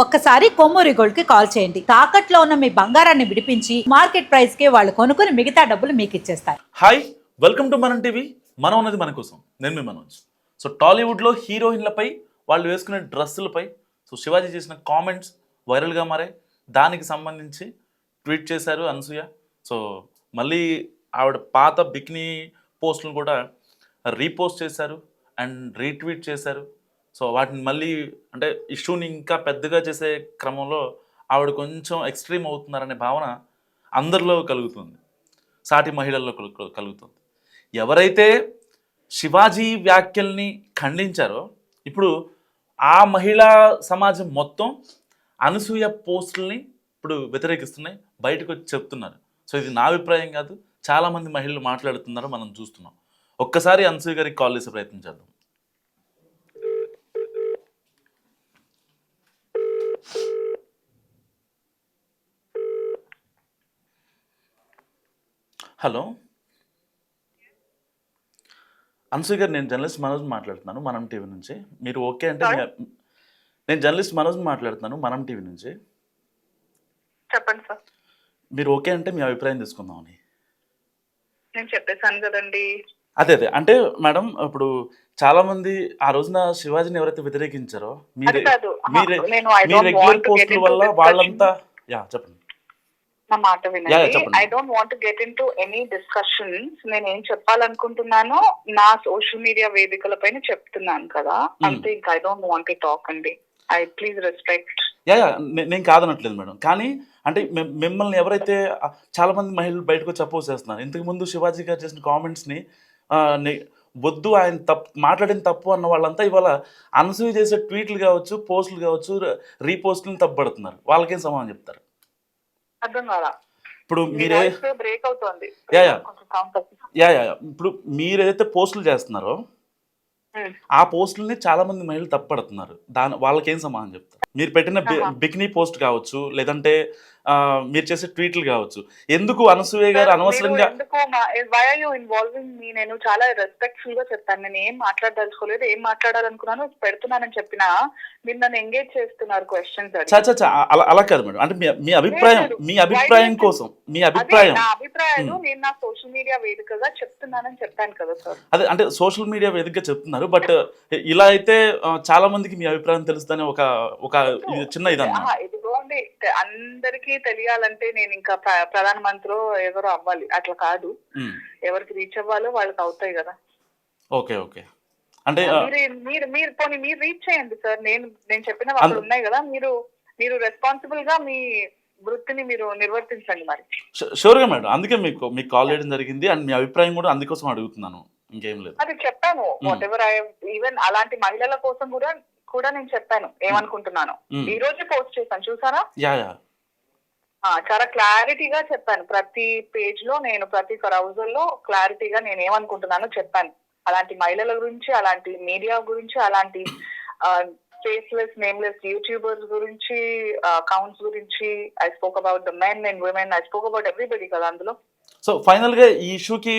ఒక్కసారి కొమ్మూరి గోల్డ్కి కాల్ చేయండి. తాకట్లో ఉన్న మీ బంగారాన్ని విడిపించి మార్కెట్ ప్రైస్కి వాళ్ళు కొనుక్కుని మిగతా డబ్బులు మీకు ఇచ్చేస్తారు. Hi welcome to Manam TV. మనం ఉన్నది మన కోసం. నేను మీ మనోజ్. సో టాలీవుడ్లో హీరోయిన్లపై వాళ్ళు వేసుకునే డ్రెస్సులపై సో శివాజీ చేసిన కామెంట్స్ వైరల్గా మారాయి. దానికి సంబంధించి ట్వీట్ చేశారు అనసూయ. సో మళ్ళీ ఆవిడ పాత బిక్నీ పోస్టులను కూడా రీపోస్ట్ చేశారు అండ్ రీట్వీట్ చేశారు. సో వాటిని మళ్ళీ అంటే ఇష్యూని ఇంకా పెద్దగా చేసే క్రమంలో ఆవిడ కొంచెం ఎక్స్ట్రీమ్ అవుతున్నారనే భావన అందరిలో కలుగుతుంది. సాటి మహిళల్లో కలు- కలుగుతుంది. ఎవరైతే శివాజీ వ్యాఖ్యల్ని ఖండించారో ఇప్పుడు ఆ మహిళా సమాజం మొత్తం అనసూయ పోస్టుల్ని ఇప్పుడు వ్యతిరేకిస్తున్నాయి బయటకు వచ్చి చెప్తున్నారు. సో ఇది నా అభిప్రాయం కాదు చాలామంది మహిళలు మాట్లాడుతున్నారు మనం చూస్తున్నాం. ఒక్కసారి అనసూయ గారికి కాల్ చేసే ప్రయత్నం చేద్దాం. హలో. అనసూయ గారు నేను జర్నలిస్ట్ మనోజ్ మాట్లాడుతున్నాను మనం టీవీ నుంచి. మీరు ఓకే అంటే నేను జర్నలిస్ట్ మనోజ్ మాట్లాడుతున్నాను మనం టీవీ నుంచి. చెప్పండి సార్. మీరు ఓకే అంటే మీ అభిప్రాయం తీసుకుందామని నేను చెప్పేశాను కదండి. అదే అదే. అంటే మేడం ఇప్పుడు చాలా మంది ఆ రోజున శివాజీని ఎవరైతే వ్యతిరేకించారో మీరే మీ రెగ్యులర్ పోస్టుల వల్ల. వాళ్ళంతా యా చెప్పండి. నా మాట వినండి. I don't want get into any discussions నేను ఏం చెప్పాలనుకుంటున్నానో నా సోషల్ మీడియా వేదికల పైన చెప్తున్నాను కదా. Hmm. అంతే ఇంకా I don't want to talk అండి. ఐ ప్లీజ్ రెస్పెక్ట్ యా నేను కాదనట్లేదు మేడం. కానీ అంటే మిమ్- మిమ్మల్ని ఎవరైతే చాలా మంది మహిళలు బయటకు వచ్చి చేస్తున్నారు. ఇంతకు ముందు శివాజీ గారు చేసిన కామెంట్స్ని వద్దు ఆయన తప్పు మాట్లాడిన తప్పు అన్న వాళ్ళంతా ఇవాళ అనసూయ చేసే ట్వీట్లు కావచ్చు పోస్టులు కావచ్చు రీపోస్టులను తప్పుపడుతున్నారు. వాళ్ళకేం సమాధానం చెప్తారు? అర్థం కాదా ఇప్పుడు మీరే బ్రేక్ అవుతోంది యా యా. ఇప్పుడు మీరు ఏదైతే పోస్టులు చేస్తున్నారో. ఆ పోస్టులని చాలా మంది మహిళలు తప్పుపడుతున్నారు దాని వాళ్ళకేం సమాధానం చెప్తారు మీరు పెట్టిన. బికినీ పోస్ట్ కావచ్చు లేదంటే మీరు చేసే ట్వీట్లు కావచ్చు. ఎందుకు అనసూయ గారు అనవసరంగా నేను చాలా రెస్పెక్ట్ఫుల్గా చెప్పాను. నేను ఏం మాట్లాడదలుచుకోలేదు ఏం మాట్లాడాలనుకున్నాను పెడుతున్నానని చెప్పినా మీరు నన్ను ఎంగేజ్ చేస్తున్నారు క్వశ్చన్స్ చా చా చా, అలా అలా కాదు మేడం. అంటే మీ అభిప్రాయం. మీ అభిప్రాయం కోసం మీ అభిప్రాయం. నా అభిప్రాయాలు. నేను నా సోషల్ మీడియా వేదికగా చెప్తున్నానని చెప్పాను కదా సార్. అదే అంటే సోషల్ మీడియా వేదికగా చెప్తున్నారు బట్ ఇలా అయితే చాలా మందికి మీ అభిప్రాయం తెలుస్తుందని ఒక ఒక ఇది చిన్న ఇదన్నమాట. తె- అందరికీ తెలియాలంటే నేను ఇంకా ప్ర- ప్రధానమంత్రి ఎవరో అవ్వాలి. అట్లా కాదు. ఎవరికి రీచ్ అవ్వాలో వాళ్ళకి అవుతాయి కదా. Okay okay. అంటే మీరు మీరు పోనీ మీరు రీచ్ చేయండి సార్. నేను నేను చెప్పిన అంద- ఉన్నాయి కదా. మీరు మీరు రెస్పాన్సిబుల్గా మీ వృత్తిని మీరు నిర్వర్తించండి మరి. షూర్గా మేడం. అందుకే మీకు మీకు కాల్ చేయడం జరిగింది. అండ్ మీ అభిప్రాయం కూడా అందుకోసం అడుగుతున్నాను. ఇంకేం లేదు. అది చెప్పాను. వాట్ ఎవర్ ఐ ఈవెన్ అలాంటి మహిళల కోసం కూడా కూడా నేను చెప్పాను ఏమనుకుంటున్నాను. మ్మ్. ఈ రోజు పోస్ట్ చేశాను చూసారా? చాలా క్లారిటీగా చెప్పాను. ప్రతి పేజ్లో నేను ప్రతి క్రౌజర్లో క్లారిటీగా నేను ఏమనుకుంటున్నానో చెప్పాను. అలాంటి మహిళల గురించి అలాంటి మీడియా గురించి అలాంటి ఫేస్లెస్ నేమ్లెస్ యూట్యూబర్స్ గురించి అకౌంట్స్ గురించి I spoke about the men and women I spoke about everybody కదా అందులో. సో ఫైనల్గా ఈ ఇష్యూకి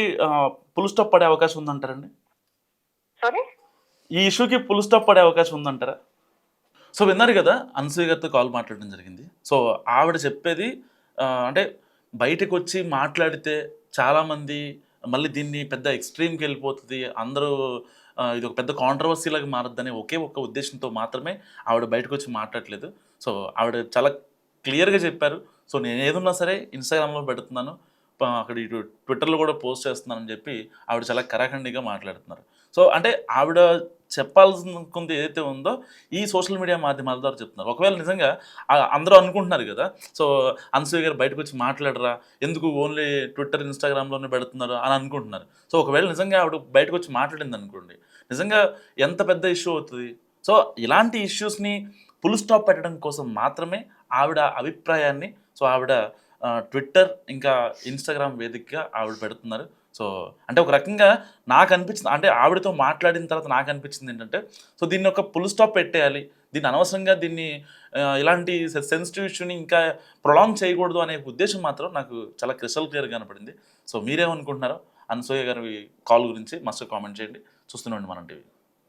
పుల్ స్టాప్ పడే అవకాశం ఉందంటారండి? సారీ ఈ ఇష్యూకి పుల్ స్టాప్ పడే అవకాశం ఉందంటారా? సో విన్నారు కదా అనసూయ గారితో కాల్ మాట్లాడడం జరిగింది. సో ఆవిడ చెప్పేది అంటే బయటకు వచ్చి మాట్లాడితే చాలామంది మళ్ళీ దీన్ని పెద్ద ఎక్స్ట్రీమ్కి వెళ్ళిపోతుంది అందరూ ఇది ఒక పెద్ద కాంట్రవర్సీలాగా మారద్దని ఒకే ఒక్క ఉద్దేశంతో మాత్రమే ఆవిడ బయటకు వచ్చి మాట్లాడలేదు. సో ఆవిడ చాలా క్లియర్గా చెప్పారు. సో నేను ఏదున్నా సరే ఇన్స్టాగ్రామ్లో పెడుతున్నాను అక్కడ ఇటు ట్విట్టర్లో కూడా పోస్ట్ చేస్తున్నానని చెప్పి ఆవిడ చాలా కరాఖండిగా మాట్లాడుతున్నారు. సో అంటే ఆవిడ చెప్పాల్సింది ఏదైతే ఉందో ఈ సోషల్ మీడియా మాధ్యమాల ద్వారా చెప్తున్నారు. ఒకవేళ నిజంగా అందరూ అనుకుంటున్నారు కదా సో అనసూయ గారు బయటకు వచ్చి మాట్లాడరా ఎందుకు ఓన్లీ ట్విట్టర్ ఇన్స్టాగ్రామ్లోనే పెడుతున్నారు అని అనుకుంటున్నారు. సో ఒకవేళ నిజంగా ఆవిడ బయటకు వచ్చి మాట్లాడింది అనుకోండి నిజంగా ఎంత పెద్ద ఇష్యూ అవుతుంది? సో ఇలాంటి ఇష్యూస్ని ఫుల్ స్టాప్ పెట్టడం కోసం మాత్రమే ఆవిడ అభిప్రాయాన్ని సో ఆవిడ ట్విట్టర్ ఇంకా ఇన్స్టాగ్రామ్ వేదికగా ఆవిడ పెడుతున్నారు. సో అంటే ఒక రకంగా నాకు అనిపించింది అంటే ఆవిడతో మాట్లాడిన తర్వాత నాకు అనిపించింది ఏంటంటే సో దీన్ని ఒక పుల్ స్టాప్ పెట్టేయాలి. దీన్ని అనవసరంగా దీన్ని ఇలాంటి సెన్సిటివ్ ఇష్యూని ఇంకా ప్రొలాంగ్ చేయకూడదు అనే ఉద్దేశం మాత్రం నాకు చాలా క్రిస్టల్ క్లియర్ కనపడింది. సో మీరేమనుకుంటున్నారో అనసూయ గారి కాల్ గురించి మస్తు కామెంట్ చేయండి. చూస్తున్నాండి మనం టీవీ.